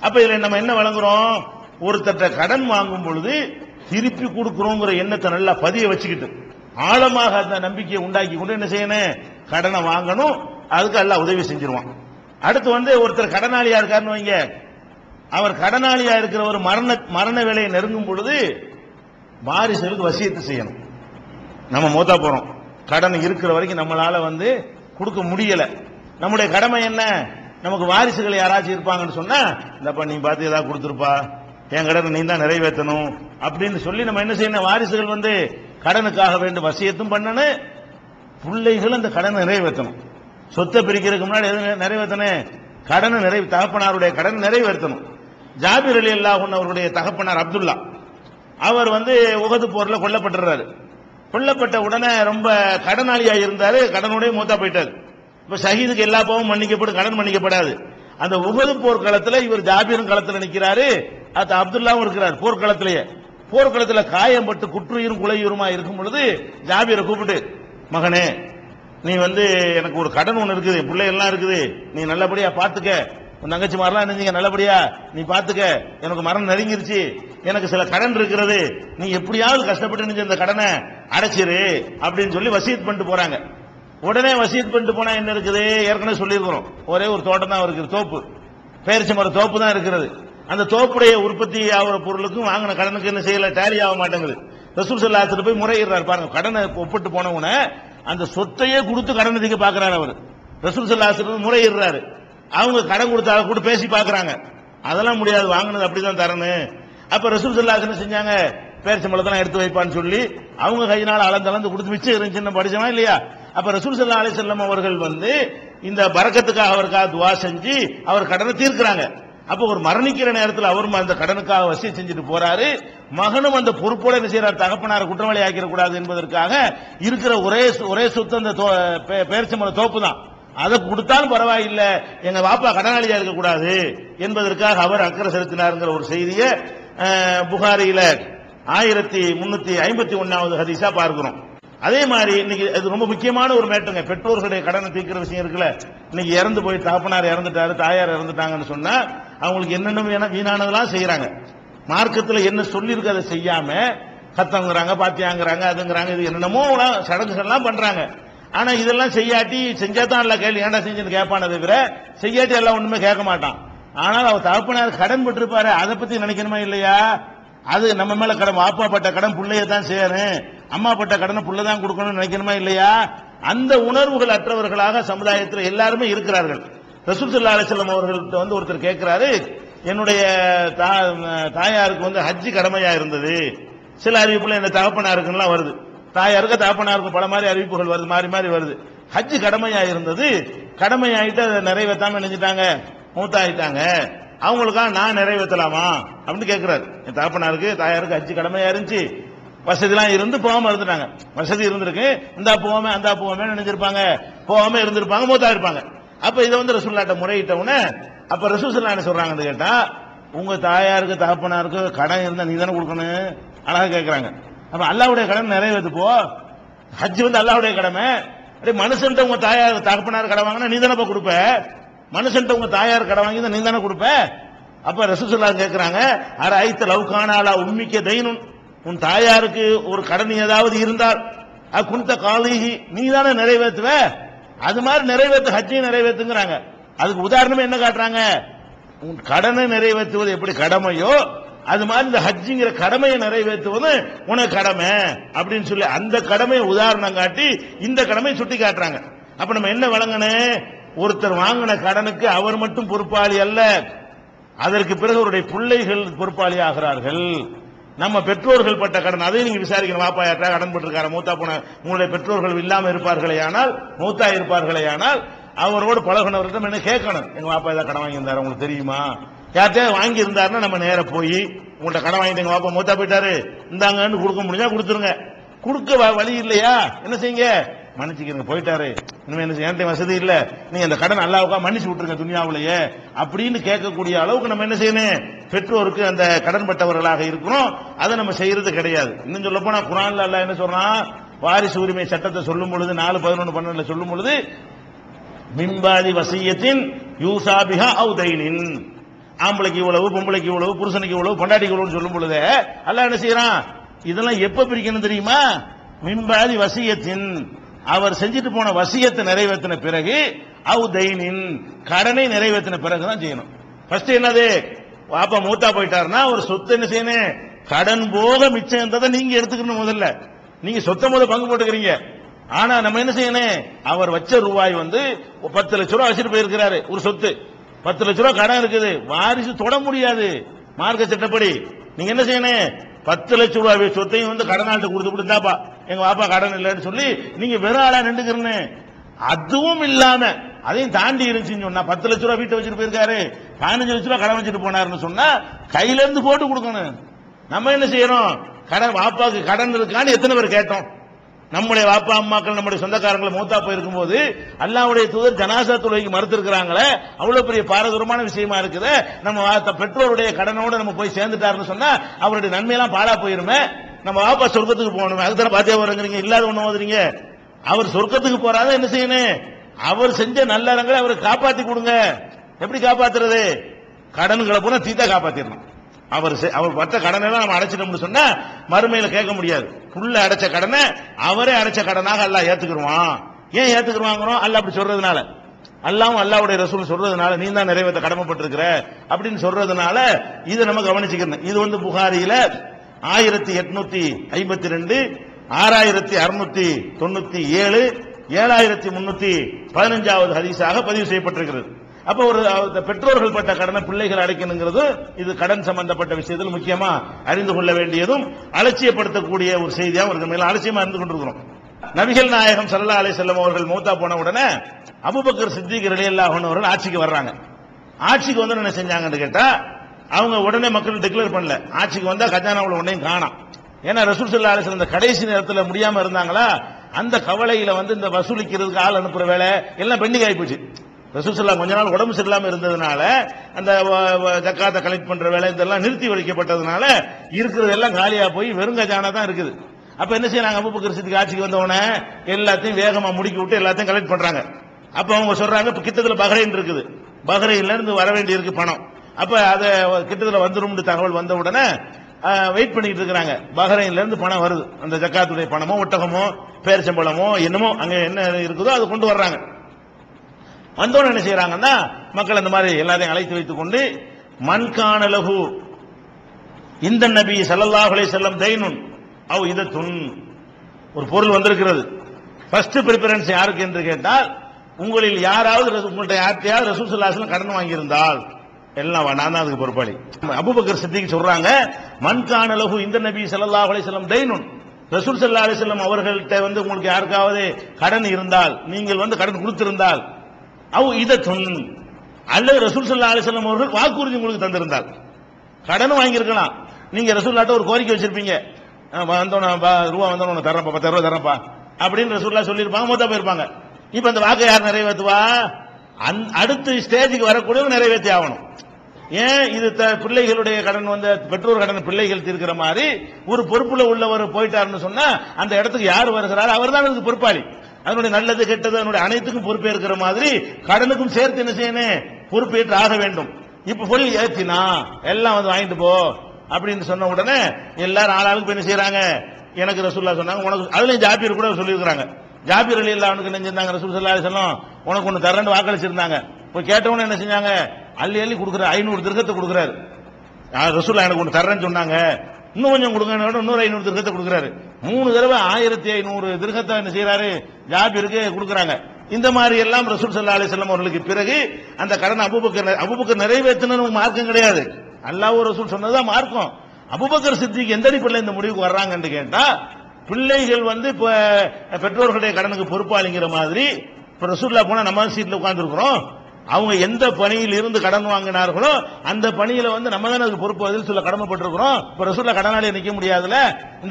அப்ப இதுல நம்ம என்ன வழங்குறோம்? ஒருத்தட்ட கடன் வாங்கும் பொழுது திருப்பி கொடுக்கிறோங்கிற எண்ணத்தை நல்லா பதிய வச்சுக்கிட்டு ஆழமாக அந்த நம்பிக்கையை உண்டாக்கி கொண்டு என்ன செய்யணும்? கடனை வாங்கணும். அதுக்கு எல்லாம் உதவி செஞ்சிருவான். அடுத்து வந்து ஒருத்தர் கடனாளியா இருக்காருன்னு வைங்க. அவர் கடனாளியா இருக்கிறவர் மரண மரண வேலையை நெருங்கும் பொழுது வாரிசுகளுக்கு வசியத்தை செய்யணும். நம்ம மூத்தா போறோம். கடன் இருக்கிற வரைக்கும் நம்மளால வந்து கொடுக்க முடியல. நம்முடைய கடமை என்ன? நமக்கு வாரிசுகள் யாராச்சும் இருப்பாங்கன்னு சொன்னா இந்தப்பா நீ பார்த்து ஏதாவது கொடுத்துருப்பா. என் கடனை நீ தான் நிறைவேற்றணும் அப்படின்னு சொல்லி நம்ம என்ன செய்யணும்? வாரிசுகள் வந்து கடனுக்காக வேண்டும் வசியத்தும் பண்ணணும். பிள்ளைகள் அந்த கடனை நிறைவேற்றணும். சொத்தை பிரிக்கிறதுக்கு முன்னாடி எது நிறைவேற்றணும்? கடனை நிறைவு தகப்பனாருடைய கடன் நிறைவேற்றணும். ஜாபிர் அலி அல்லாஹன் அவருடைய தகப்பனார் அப்துல்லா அவர் வந்து உகது போரில் கொல்லப்பட்டுறாரு. கொல்லப்பட்ட உடனே ரொம்ப கடனாளியாக இருந்தாரு கடனுடைய மூத்தா போயிட்டாரு. இப்ப ஷஹீதுக்கு எல்லா பாவம் மன்னிக்கப்படும் கடன் மன்னிக்கப்படாது. அந்த உகது போர்க்களத்துல இவர் ஜாபீரும் களத்துல நிற்கிறாரு அது அப்துல்லாவும் இருக்கிறார் போர்க்களத்திலேயே. போர்க்களத்துல காயம் பட்டு குற்றுயிரும் குலையுருமா இருக்கும் பொழுது ஜாபீரை கூப்பிட்டு மகனே நீ வந்து எனக்கு ஒரு கடன் ஒன்று இருக்குது பிள்ளைகள்லாம் இருக்குது நீ நல்லபடியா பாத்துக்க. உன் தங்கச்சி மாதிரிலாம் இருந்தீங்க நல்லபடியா நீ பாத்துக்க. எனக்கு மரம் நெருங்கிருச்சு. எனக்கு சில கடன் இருக்கிறது. நீ எப்படியாவது கஷ்டப்பட்டு நினைஞ்ச இந்த கடனை அடைச்சிரு அப்படின்னு சொல்லி வசீத் பண்ணிட்டு போறாங்க. உடனே வசீத் பண்ணிட்டு போனா என்ன இருக்குது? ஏற்கனவே சொல்லியிருக்கிறோம். ஒரே ஒரு தோட்டம் தான் இருக்குது தோப்பு. பேரிச்ச மர தோப்பு தான் இருக்கிறது அந்த தோப்புடைய உற்பத்தி ஆகிற பொருளுக்கும் வாங்கின கடனுக்கு என்ன செய்யல? டேலி ஆக மாட்டேங்குது. ரசூல் சல்லாத்துல போய் முறையிடுறாரு பாருங்க. கடனை ஒப்பிட்டு போனவன அந்த சொத்தையே கொடுத்து கடன் அதிக பாக்குறாரு அவர். ரசூல் சல்லாத்துல முறையிடுறாரு. அவங்க கடன் கொடுத்தா கூட பேசி பாக்குறாங்க அதெல்லாம் முடியாது. வாங்கினது அப்படிதான் தரணும் அப்ப ரசூல் சல்லாஸ் செஞ்சாங்க? பேரிச்சம்பளத்தெல்லாம் எடுத்து வைப்பான்னு சொல்லி அவங்க கையினால் அளந்து அளந்து கொடுத்து மிச்சம் இருந்துச்சுன்னு படிச்சவா இல்லையா? அப்ப ரசூல் சல்லா அலி செல்லம் அவர்கள் வந்து இந்த பறக்கத்துக்காக அவருக்காக துவா செஞ்சு அவர் கடனை தீர்க்கிறாங்க. அப்ப ஒரு மரணிக்கிற நேரத்தில் அவரும் அந்த கடனுக்காக வசதி செஞ்சுட்டு போறாரு. மகனும் அந்த பொறுப்போட என்ன செய்யறார் தகப்பனார் குற்றவாளி ஆக்கிடக்கூடாது என்பதற்காக இருக்கிற ஒரே ஒரே சொத்து அந்த பேரிச்சம்பள தோப்பு தான். அதை கொடுத்தாலும் பரவாயில்லை. எங்க பாப்பா கடனாளியா இருக்கக்கூடாது என்பதற்காக அவர் அக்கறை செலுத்தினாருங்கிற ஒரு செய்தியை புகாரியில ஆயிரத்தி முன்னூத்தி ஐம்பத்தி ஒன்னாவது ஹதீஸா பார்க்கிறோம். அதே மாதிரி இன்னைக்கு அது ரொம்ப முக்கியமான ஒரு மேட்டுங்க பெற்றோர்களுடைய கடனை தீர்க்கிற விஷயம் இருக்குல்ல. இன்னைக்கு இறந்து போய் தாப்பனார் இறந்துட்டாரு தாயார் இறந்துட்டாங்கன்னு சொன்னா அவங்களுக்கு என்னென்ன வேணா வீணானதெல்லாம் செய்யறாங்க மார்க்கத்தில் என்ன சொல்லியிருக்கு அதை செய்யாம கத்தங்கிறாங்க பாத்தியாங்கிறாங்க அதுங்கிறாங்க இது என்னென்னமோ சடங்குகள்லாம் பண்றாங்க. ஆனா இதெல்லாம் செய்யாட்டி செஞ்சா தான் எல்லாம் கேள்வி ஏன்டா செஞ்சுன்னு கேட்பானதை தவிர செய்யாட்டி எல்லாம் ஒண்ணுமே கேட்க மாட்டான். ஆனால் அவர் தகப்பனார் கடன் பட்டிருப்பாரு அதை பத்தி நினைக்கணுமா இல்லையா? அது நம்ம மேல கடன் வாப்பாப்பட்ட கடன் பிள்ளைய தான் செய்யணும் அம்மா பட்ட கடனை புள்ள தான் கொடுக்கணும்னு நினைக்கணுமா இல்லையா? அந்த உணர்வுகள் அற்றவர்களாக சமுதாயத்தில் எல்லாருமே இருக்கிறார்கள். ரசூல் சல்லா அலிஸ்லாம் அவர்கள்ட்ட வந்து ஒருத்தர் கேட்கிறாரு என்னுடைய தா- தாயாருக்கு வந்து ஹஜ்ஜி கடமையா இருந்தது. சில அறிவிப்புல இந்த தகப்பனாருக்குலாம் வருது. தாயாருக்கு தகப்பனாருக்கு பல மாதிரி அறிவிப்புகள் வருது மாறி மாறி வருது. ஹஜ்ஜி கடமையா இருந்தது. கடமையாயிட்டு அதை நிறைவேற்றாம நினைச்சிட்டாங்க மூத்தாயிட்டாங்க. அவங்களுக்காக நான் நிறைவேற்றலாமா அப்படின்னு கேட்கிறாரு என் தகப்பனாருக்கு தாயாருக்கு ஹஜ்ஜி கடமையா இருந்துச்சு. வசதிலாம் இருந்து போகாம இருந்துட்டாங்க. வசதி இருந்திருக்கு. இந்தா போகாம அந்த போகாம நினைஞ்சிருப்பாங்க போகாம இருந்திருப்பாங்க மூத்தா இருப்பாங்க. அப்ப இதை வந்து ரசூல்லாட்ட முறையிட்ட உடனே அப்ப ரசூல்லா என்ன சொல்றாங்கன்னு கேட்டா உங்க தாயாருக்கு தகப்பனாருக்கு கடன் இருந்தா நீ தானே கொடுக்கணும். அழகா கேட்கறாங்க அப்ப அல்லாவுடைய கடன் நிறைவேற்று போ ஹஜ் வந்து அல்லாவுடைய கடமை. அப்படியே மனுஷன்ட்ட உங்க தாயார் தகப்பனார் கடை வாங்கினா நீ தானே கொடுப்ப. மனுஷன்ட்ட உங்க தாயார் கடை வாங்கி நீ தானே கொடுப்ப. அப்ப ரசூசல்லா கேட்கறாங்க அரை ஐத்து லவ் காணாலா உண்மைக்க தைனும் உன் தாயாருக்கு ஒரு கடன் ஏதாவது இருந்தால் அது குந்த காலிகி நீ தானே நிறைவேற்றுவ அது மாதிரி நிறைவேற்று ஹஜ்ஜையும் நிறைவேற்றுங்கிறாங்க அதுக்கு உதாரணமே என்ன காட்டுறாங்க? உன் கடனை நிறைவேற்றுவது எப்படி கடமையோ அது மாதிரி இந்த ஹஜ்ஜிங்கிற கடமையை நிறைவேற்றுவது உனக்கு கடமை அப்படின்னு சொல்லி அந்த கடமையை உதாரணம் காட்டி இந்த கடமையை சுட்டி காட்டுறாங்க. அப்ப நம்ம என்ன வழங்கணும் ஒருத்தர் வாங்கின கடனுக்கு அவர் மட்டும் பொறுப்பாளி அல்ல. அதற்கு பிறகு அவருடைய பிள்ளைகள் பொறுப்பாளி ஆகிறார்கள். நம்ம பெற்றோர்கள் பட்ட கடன் அதை நீங்க விசாரிக்கணும். வாப்பா யார்ட்டா கடன் பட்டிருக்காரு? மூத்தா போன உங்களுடைய பெற்றோர்கள் இல்லாம இருப்பார்களே ஆனால் மூத்தா இருப்பார்களே ஆனால் அவரோடு பழகுனவர்கிட்ட என்ன கேட்கணும்? எங்க வாப்பா ஏதாவது கடன் வாங்கியிருந்தாரு? உங்களுக்கு தெரியுமா? யார்கிட்டயாவது வாங்கி இருந்தாருன்னா நம்ம நேர போய் உங்கள்ட்ட கடன் வாங்கிட்டு எங்க வாப்பா மூத்தா போயிட்டாரு இந்தாங்கன்னு கொடுக்க முடிஞ்சா கொடுத்துருங்க. கொடுக்க வ- வழி இல்லையா? என்ன செய்யுங்க? மன்னிச்சுக்கிறங்க போயிட்டாரு. இனிமே என்ன செய்ய என்கிட்ட வசதி இல்ல. நீங்க அந்த கடன் அல்லாவுக்கா மன்னிச்சு விட்டுருங்க துணியாவிலேயே அப்படின்னு கேட்கக்கூடிய அளவுக்கு நம்ம என்ன செய்யணும்? பெற்றோருக்கு அந்த கடன் பட்டவர்களாக இருக்கிறோம். அதை நம்ம செய்யறது கிடையாது. இன்னும் சொல்ல போனா குரான்ல அல்ல என்ன சொல்றான்? வாரிசு உரிமை சட்டத்தை சொல்லும் பொழுது நாலு பதினொன்று பன்னெண்டுல சொல்லும் பொழுது மின்பாதி வசியத்தின் யூசாபிகா அவுதைனின் ஆம்பளைக்கு இவ்வளவு பொம்பளைக்கு இவ்வளவு புருஷனுக்கு இவ்வளவு பொண்டாட்டிக்கு இவ்வளவு சொல்லும் பொழுது அல்ல என்ன செய்யறான்? இதெல்லாம் எப்ப பிரிக்கணும் தெரியுமா? மின்பாதி வசியத்தின். அவர் செஞ்சுட்டு போன வசியத்தை நிறைவேற்றின பிறகு அவு தைனின் கடனை நிறைவேற்றின பிறகு தான் செய்யணும். ஃபர்ஸ்ட் என்னது? பாப்பா மூத்தா போயிட்டாருன்னா ஒரு சொத்து என்ன செய்யணும்? கடன் போக மிச்சம் இருந்ததை நீங்க எடுத்துக்கணும் முதல்ல. நீங்க சொத்தை முதல்ல பங்கு போட்டுக்கிறீங்க. ஆனா நம்ம என்ன செய்யணும்? அவர் வச்ச ரூபாய் வந்து பத்து லட்ச ரூபாய் வச்சுட்டு போயிருக்கிறாரு ஒரு சொத்து. பத்து லட்ச ரூபாய் கடன் இருக்குது வாரிசு தொட முடியாது. மார்க்க சட்டப்படி. நீங்க என்ன செய்யணும்? பத்து லட்ச ரூபாய் சொத்தையும் வந்து கடனாட்டு கொடுத்து கொடுத்தாப்பா. எங்க பாப்பா கடன் இல்லைன்னு சொல்லி நீங்க வெறும் ஆளா நின்றுக்கிறேன்னு அதுவும் இல்லாம அதையும் தாண்டி இருந்துச்சுன்னு சொன்னா பத்து லட்ச ரூபா வீட்டை வச்சுட்டு போயிருக்காரு பதினஞ்சு லட்ச ரூபா கடன் வச்சுட்டு போனாருன்னு சொன்னா கையில இருந்து போட்டு கொடுக்கணும். நம்ம என்ன செய்யறோம்? கடன் வாப்பாக்கு கடன் இருக்கான்னு எத்தனை பேர் கேட்டோம். நம்முடைய வாப்பா அம்மாக்கள் நம்முடைய சொந்தக்காரங்களை மூத்தா போயிருக்கும் போது அல்லாவுடைய தூதர் ஜனாசா தொழுகைக்கு மறுத்திருக்கிறாங்களே அவ்வளவு பெரிய பாரதூரமான விஷயமா இருக்குது. நம்ம பெற்றோருடைய கடனோட நம்ம போய் சேர்ந்துட்டாருன்னு சொன்னா அவருடைய நன்மையெல்லாம் பாழா போயிருமே. நம்ம வாப்பா சொர்க்கத்துக்கு போகணுமே அதுதானே பாத்தியா வருங்கிறீங்க இல்லாத ஒண்ணு ஓதுறீங்க அவர் சொர்க்கத்துக்கு போறாத என்ன செய்யணும்? அவர் செஞ்ச நல்லறங்களை அவரை காப்பாத்தி கொடுங்க. எப்படி காப்பாத்துறது? கடன்களை பூரா தீத்தா காப்பாத்திடணும் அவர் செ- அவர் பட்ட கடனை எல்லாம் நம்ம அடைச்சிட்டோம்னு சொன்னா மறுமையில கேட்க முடியாது. புள்ள அடைச்ச கடனை அவரே அடைச்ச கடனாக அல்லா ஏத்துக்கிடுவான் ஏன் ஏத்துக்கிடுவாங்கிறோம் அல்ல அப்படி சொல்றதுனால. அல்லாவும் அல்லாவுடைய ரசூல் சொல்றதுனால நீ தான் நிறைவேற்ற கடமைப்பட்டிருக்கிற அப்படின்னு சொல்றதுனால இதை நம்ம கவனிச்சுக்கணும். இது வந்து புகாரியில ஆயிரத்தி எட்நூத்தி ஐம்பத்தி ரெண்டு ஆறாயிரத்தி அறுநூத்தி தொண்ணூத்தி ஏழு ஏழாயிரத்தி முன்னூத்தி பதினஞ்சாவது ஹதீஸாக பதிவு செய்யப்பட்டிருக்கிறது. அப்ப ஒரு பெற்றோர்கள் பட்ட கடனை பிள்ளைகள் அடைக்கணுங்கிறது இது கடன் சம்பந்தப்பட்ட விஷயத்தில் முக்கியமா அறிந்து கொள்ள வேண்டியதும் அலட்சியப்படுத்தக்கூடிய ஒரு செய்தியா ஒரு மேல அலட்சியமா இருந்து கொண்டிருக்கிறோம். நபிகள் நாயகம் சல்லா அலைஹி செல்லம் அவர்கள் மூத்தா போன உடனே அபுபக்கர் சித்திக் ரலி அல்லாஹன் அவர்கள் ஆட்சிக்கு வர்றாங்க. ஆட்சிக்கு வந்து என்ன செஞ்சாங்கன்னு கேட்டா அவங்க உடனே மக்கள் டிக்ளேர் பண்ணல. ஆட்சிக்கு வந்தா கஜானாவுல உடனே காணாம். ஏன்னா ரசூல் ஸல்லல்லாஹு அலைஹி அந்த இந்த கடைசி நேரத்தில் முடியாம இருந்தாங்களா? அந்த கவலையில வந்து இந்த வசூலிக்கிறதுக்கு ஆள் அனுப்புற வேலை எல்லாம் பெண்டிங் ஆகி போச்சு. ரசூல் கொஞ்ச நாள் உடம்பு சரியில்லாம இருந்ததுனால அந்த ஜக்காத்தை கலெக்ட் பண்ற வேலை இதெல்லாம் நிறுத்தி வைக்கப்பட்டதுனால இருக்கிறது எல்லாம் காலியா போய் வெறும் கஜானா தான் இருக்குது. அப்ப என்ன செய்யறாங்க? அபூபக்கர் சித்திக் ஆட்சிக்கு வந்தவொடனே எல்லாத்தையும் வேகமா முடுக்கி விட்டு எல்லாத்தையும் கலெக்ட் பண்றாங்க. அப்ப அவங்க சொல்றாங்க இப்ப கிட்டத்துல பஹ்ரைன் இருக்குது. பஹ்ரைன்ல இருந்து வர வேண்டியிருக்கு பணம். அப்ப அதை கிட்டத்தில் வந்துடும் தகவல் வந்த உடனே வெயிட் பண்ணிட்டு இருக்கிறாங்க. பஹ்ரைன்ல இருந்து பணம் வருது. அந்த ஜக்காத்துடைய பணமோ ஒட்டகமோ பேரிச்சம்பழமோ என்னமோ அங்க என்ன இருக்குதோ அதை கொண்டு வர்றாங்க. வந்தோன்னு என்ன செய்யறாங்கன்னா மக்கள் அந்த மாதிரி எல்லாரையும் அழைத்து வைத்துக் கொண்டு மண்கான லகு இந்த நபி ஸல்லல்லாஹு செல்லம் தைனுன் அவ் இதத்துன். ஒரு பொருள் வந்திருக்கிறது. ஃபர்ஸ்ட் ப்ரிஃபரன்ஸ் யாருக்கு என்று கேட்டால் உங்களில் யாராவது உங்கள்கிட்ட யார்கிட்டையாவது யார்கிட்டயாவது ரசூல் கடன் வாங்கியிருந்தால் எல்லாம் வா- நான் தான் அதுக்கு பொறுப்பாளி. அபூபக்கர் சித்திக் சொல்றாங்க மண்கான லகு இந்த நபி சல்லா அலிசல்லம் தைனுன். ரசூல் சல்லா அலிசல்லம் அவர்கள்ட்ட வந்து உங்களுக்கு யாருக்காவது கடன் இருந்தால் நீங்கள் வந்து கடன் கொடுத்திருந்தால் அவ் இதத்துன். அல்லது ரசூல் சல்லா அலிசல்லம் அவர்கள் வாக்குறுதி உங்களுக்கு தந்திருந்தால். கடன் வாங்கியிருக்கலாம். நீங்க ரசூல்லாட்ட ஒரு கோரிக்கை வச்சிருப்பீங்க. வந்தோன்னா பா- ரூபா வந்தோன்னு தரப்பா பத்தாயிரம் ரூபா தரப்பா அப்படின்னு ரசூல்லா சொல்லியிருப்பாங்க மொத்தம் போயிருப்பாங்க. இப்ப அந்த வாக்கை யார் நிறைவேற்றுவா அந்- அடுத்த ஸ்டேஜுக்கு வரக்கூடியவங்க நிறைவேற்றி ஆகணும். ஏன் இது த- பிள்ளைகளுடைய கடன் வந்த பெற்றோர் கடன் பிள்ளைகள் தீர்க்கிற மாதிரி ஒரு பொறுப்புல உள்ளவர் போயிட்டாருன்னு சொன்னா அந்த இடத்துக்கு யார் வருகிறார்? அவர் தான் அதுக்கு பொறுப்பாளி. அதனுடைய நல்லது கெட்டது அதனுடைய அனைத்துக்கும் பொறுப்பேற்கிற மாதிரி கடனுக்கும் சேர்த்து என்ன செய்யணும் பொறுப்பேற்று ஆக வேண்டும். இப்ப பொருள் ஏத்தினா? எல்லாம் வந்து வாங்கிட்டு போ அப்படின்னு சொன்ன உடனே எல்லாரும் ஆளாளுக்கு போய் என்ன செய்யறாங்க? எனக்கு ரசூல்லா சொன்னாங்க உனக்கு அதுலயும் ஜாபீர் கூட சொல்லியிருக்கிறாங்க. ஜாபீர் அலி இல்லா அவனுக்கு என்ன செஞ்சாங்க ரசூல் சல்லா சொன்னோம் உனக்கு ஒன்று தரேன்னு வாக்களிச்சிருந்தாங்க. இப்போ கேட்டவன என்ன செஞ்சாங்க? அள்ளி அள்ளி கொடுக்குற ஐநூறு திருக்கத்தை கொடுக்குறாரு. ஆ, எனக்கு ஒன்று தர்றேன்னு சொன்னாங்க. இன்னும் கொஞ்சம் கொடுங்க இன்னொரு ஐநூறு திருக்கத்தை கொடுக்குறாரு. மூணு தடவை ஆயிரத்தி ஐநூறு திருக்கத்தை என்ன செய்யறாரு ஜாபீருக்கு கொடுக்குறாங்க. இந்த மாதிரி எல்லாம் ரசூல் சல்லா அலிஸ்லாம் அவர்களுக்கு பிறகு அந்த கடன் அபுபக்கர் அபுபக்கர் நிறைவேற்றணும் மார்க்கம் கிடையாது. அல்லாஹ் ரசூல் சொன்னதுதான் மார்க்கம். அபுபக்கர் சித்திக்கு எந்த அடிப்படையில் இந்த முடிவுக்கு வர்றாங்கன்னு கேட்டா பிள்ளைகள் வந்து இப்ப பெற்றோர்களுடைய கடனுக்கு பொறுப்பாளிங்கிற மாதிரி இப்ப ரசூல்லா போனா நம்ம சீட்ல உட்காந்துருக்குறோம் அவங்க எந்த பணியில் இருந்து கடன் வாங்கினார்களோ அந்த பணியில வந்து நம்ம தானே அதுக்கு பொறுப்பு. பதில் சொல்ல கடமைப்பட்டிருக்கிறோம். இப்ப ரசூல்லா கடனாளியை நிக்க முடியாதுல இந்த